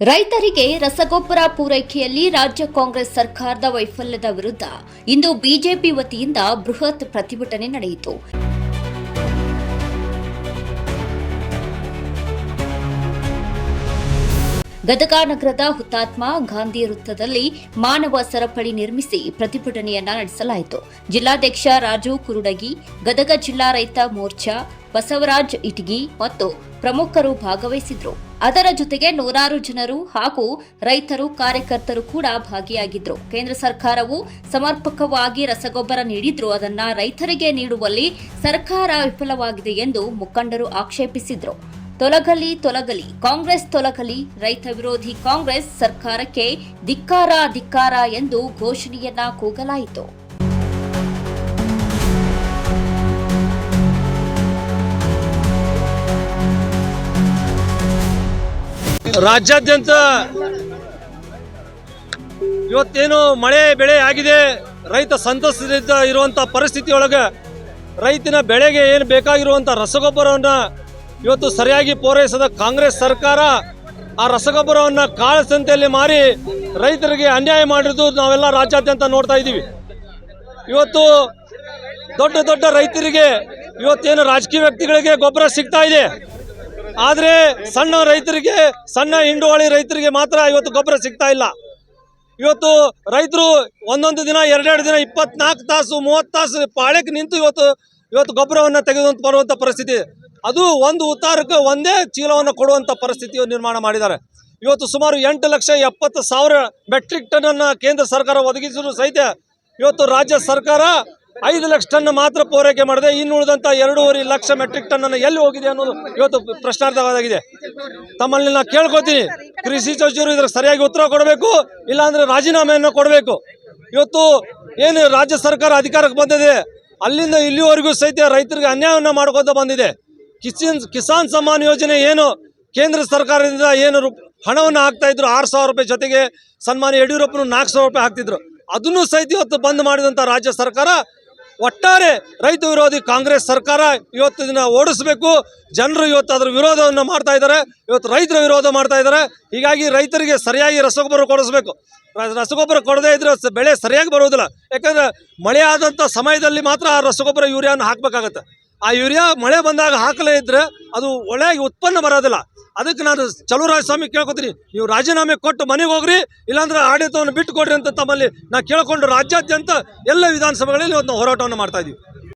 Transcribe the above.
ರೈತರಿಗೆ ರಸಗೊಬ್ಬರ ಪೂರೈಕೆಯಲ್ಲಿ ರಾಜ್ಯ ಕಾಂಗ್ರೆಸ್ ಸರ್ಕಾರದ ವೈಫಲ್ಯದ ವಿರುದ್ಧ ಇಂದು ಬಿಜೆಪಿ ವತಿಯಿಂದ ಬೃಹತ್ ಪ್ರತಿಭಟನೆ ನಡೆಯಿತು. ಗದಗ ನಗರದ ಹುತಾತ್ಮ ಗಾಂಧಿ ವೃತ್ತದಲ್ಲಿ ಮಾನವ ಸರಪಳಿ ನಿರ್ಮಿಸಿ ಪ್ರತಿಭಟನೆಯನ್ನ ನಡೆಸಲಾಯಿತು. ಜಿಲ್ಲಾಧ್ಯಕ್ಷ ರಾಜು ಕುರುಡಗಿ, ಗದಗ ಜಿಲ್ಲಾ ರೈತ ಮೋರ್ಚಾ, ಬಸವರಾಜ್ ಇಟಗಿ ಮತ್ತು ಪ್ರಮುಖರು ಭಾಗವಹಿಸಿದ್ರು. ಅದರ ಜೊತೆಗೆ ನೂರಾರು ಜನರು ಹಾಗೂ ರೈತರು, ಕಾರ್ಯಕರ್ತರು ಕೂಡ ಭಾಗಿಯಾಗಿದ್ರು. ಕೇಂದ್ರ ಸರ್ಕಾರವು ಸಮರ್ಪಕವಾಗಿ ರಸಗೊಬ್ಬರ ನೀಡಿದ್ರು. ಅದನ್ನ ರೈತರಿಗೆ ನೀಡುವಲ್ಲಿ ಸರ್ಕಾರ ವಿಫಲವಾಗಿದೆ ಎಂದು ಮುಖಂಡರು ಆಕ್ಷೇಪಿಸಿದ್ರು. ತೊಲಗಲಿ ತೊಲಗಲಿ, ಕಾಂಗ್ರೆಸ್ ತೊಲಗಲಿ, ರೈತ ವಿರೋಧಿ ಕಾಂಗ್ರೆಸ್ ಸರ್ಕಾರಕ್ಕೆ ಧಿಕ್ಕಾರ ಧಿಕ್ಕಾರ ಎಂದು ಘೋಷಣೆಯನ್ನ ಕೂಗಲಾಯಿತು. ರಾಜ್ಯಾದ್ಯಂತ ಇವತ್ತೇನು ಮಳೆ ಬೆಳೆ ಆಗಿದೆ, ರೈತ ಸಂತಸದಿಂದ ಇರುವಂಥ ಪರಿಸ್ಥಿತಿ ಒಳಗೆ ರೈತನ ಬೆಳೆಗೆ ಏನು ಬೇಕಾಗಿರುವಂಥ ರಸಗೊಬ್ಬರವನ್ನು ಇವತ್ತು ಸರಿಯಾಗಿ ಪೂರೈಸದ ಕಾಂಗ್ರೆಸ್ ಸರ್ಕಾರ, ಆ ರಸಗೊಬ್ಬರವನ್ನು ಕಾಳಸಂತೆಯಲ್ಲಿ ಮಾರಿ ರೈತರಿಗೆ ಅನ್ಯಾಯ ಮಾಡಿರೋದು ನಾವೆಲ್ಲ ರಾಜ್ಯಾದ್ಯಂತ ನೋಡ್ತಾ ಇದ್ದೀವಿ. ಇವತ್ತು ದೊಡ್ಡ ದೊಡ್ಡ ರೈತರಿಗೆ ಇವತ್ತೇನು ರಾಜಕೀಯ ವ್ಯಕ್ತಿಗಳಿಗೆ ಗೊಬ್ಬರ ಸಿಗ್ತಾ ಇದೆ. ಆದರೆ ಸಣ್ಣ ರೈತರಿಗೆ, ಸಣ್ಣ ಹಿಂಡುವಳಿ ರೈತರಿಗೆ ಮಾತ್ರ ಇವತ್ತು ಗೊಬ್ಬರ ಸಿಗ್ತಾ ಇಲ್ಲ. ಇವತ್ತು ರೈತರು ಒಂದೊಂದು ದಿನ, ಎರಡೆರಡು ದಿನ, ಇಪ್ಪತ್ನಾಲ್ಕು ತಾಸು, ಮೂವತ್ತು ತಾಸು ಪಾಳೆಕ್ ನಿಂತು ಇವತ್ತು ಇವತ್ತು ಗೊಬ್ಬರವನ್ನು ತೆಗೆದು ಬರುವಂಥ ಪರಿಸ್ಥಿತಿ. ಅದು ಒಂದು ಉತ್ತಾರಕ್ಕೆ ಒಂದೇ ಚೀಲವನ್ನು ಕೊಡುವಂಥ ಪರಿಸ್ಥಿತಿಯನ್ನು ನಿರ್ಮಾಣ ಮಾಡಿದ್ದಾರೆ. ಇವತ್ತು ಸುಮಾರು ಎಂಟು ಲಕ್ಷ ಎಪ್ಪತ್ತು ಸಾವಿರ ಮೆಟ್ರಿಕ್ ಟನ್ನನ್ನು ಕೇಂದ್ರ ಸರ್ಕಾರ ಒದಗಿಸಿದ್ರು ಸಹಿತ ಇವತ್ತು ರಾಜ್ಯ ಸರ್ಕಾರ ಐದು ಲಕ್ಷ ಟನ್ ಮಾತ್ರ ಪೂರೈಕೆ ಮಾಡಿದೆ. ಇನ್ನು ಉಳಿದಂಥ ಎರಡೂವರೆ ಲಕ್ಷ ಮೆಟ್ರಿಕ್ ಟನ್ ಎಲ್ಲಿ ಹೋಗಿದೆ ಅನ್ನೋದು ಇವತ್ತು ಪ್ರಶ್ನಾರ್ಥವಾಗಿದೆ. ತಮ್ಮಲ್ಲಿ ನಾನು ಕೇಳ್ಕೊತೀನಿ. ಕೃಷಿ ಸಚಿವರು ಇದ್ರ ಸರಿಯಾಗಿ ಉತ್ತರ ಕೊಡಬೇಕು, ಇಲ್ಲಾಂದ್ರೆ ರಾಜೀನಾಮೆಯನ್ನು ಕೊಡಬೇಕು. ಇವತ್ತು ಏನು ರಾಜ್ಯ ಸರ್ಕಾರ ಅಧಿಕಾರಕ್ಕೆ ಬಂದಿದೆ, ಅಲ್ಲಿಂದ ಇಲ್ಲಿವರೆಗೂ ಸಹಿತ ರೈತರಿಗೆ ಅನ್ಯಾಯವನ್ನು ಮಾಡ್ಕೊತ ಬಂದಿದೆ. ಕಿಸಾನ್ ಕಿಸಾನ್ ಸಮ್ಮಾನ್ ಯೋಜನೆ ಏನು? ಕೇಂದ್ರ ಸರ್ಕಾರದಿಂದ ಏನು ಹಣವನ್ನು ಹಾಕ್ತಾ ಇದ್ರು, ಆರು ಸಾವಿರ ರೂಪಾಯಿ ಜೊತೆಗೆ ಸನ್ಮಾನ ಯಡಿಯೂರಪ್ಪನ ನಾಲ್ಕು ಸಾವಿರ ರೂಪಾಯಿ ಹಾಕ್ತಿದ್ರು. ಅದನ್ನು ಸಹಿತ ಇವತ್ತು ಬಂದ್ ಮಾಡಿದಂಥ ರಾಜ್ಯ ಸರ್ಕಾರ ಒಟ್ಟಾರೆ ರೈತ ವಿರೋಧಿ ಕಾಂಗ್ರೆಸ್ ಸರ್ಕಾರ ಇವತ್ತು ಇದನ್ನ ಓಡಿಸಬೇಕು. ಜನರು ಇವತ್ತು ಅದರ ವಿರೋಧವನ್ನು ಮಾಡ್ತಾ ಇದ್ದಾರೆ. ಇವತ್ತು ರೈತರ ವಿರೋಧ ಮಾಡ್ತಾ ಇದ್ದಾರೆ. ಹೀಗಾಗಿ ರೈತರಿಗೆ ಸರಿಯಾಗಿ ರಸಗೊಬ್ಬರ ಕೊಡಿಸ್ಬೇಕು. ರಸಗೊಬ್ಬರ ಕೊಡದೇ ಇದ್ರೆ ಬೆಳೆ ಸರಿಯಾಗಿ ಬರುವುದಿಲ್ಲ. ಯಾಕಂದ್ರೆ ಮಳೆ ಆದಂಥ ಸಮಯದಲ್ಲಿ ಮಾತ್ರ ಆ ರಸಗೊಬ್ಬರ ಯೂರಿಯಾನ ಹಾಕಬೇಕಾಗತ್ತೆ. ಆ ಯೂರಿಯಾ ಮಳೆ ಬಂದಾಗ ಹಾಕಲೇ ಇದ್ರೆ ಅದು ಒಳ್ಳೆ ಉತ್ಪನ್ನ ಬರೋದಿಲ್ಲ. ಅದಕ್ಕೆ ನಾನು ಚಲುವರಾಜ ಸ್ವಾಮಿ ಕೇಳ್ಕೊತೀನಿ. ನೀವು ರಾಜೀನಾಮೆ ಕೊಟ್ಟು ಮನೆಗೆ ಹೋಗ್ರಿ, ಇಲ್ಲಾಂದ್ರೆ ಆಡಳಿತವನ್ನು ಬಿಟ್ಟು ಕೊಡ್ರಿ ಅಂತ ತಮ್ಮಲ್ಲಿ ನಾ ಕೇಳ್ಕೊಂಡು ರಾಜ್ಯಾದ್ಯಂತ ಎಲ್ಲ ವಿಧಾನಸಭೆಗಳಲ್ಲಿ ಇವತ್ತು ನಾವು ಹೋರಾಟವನ್ನು ಮಾಡ್ತಾ ಇದೀವಿ.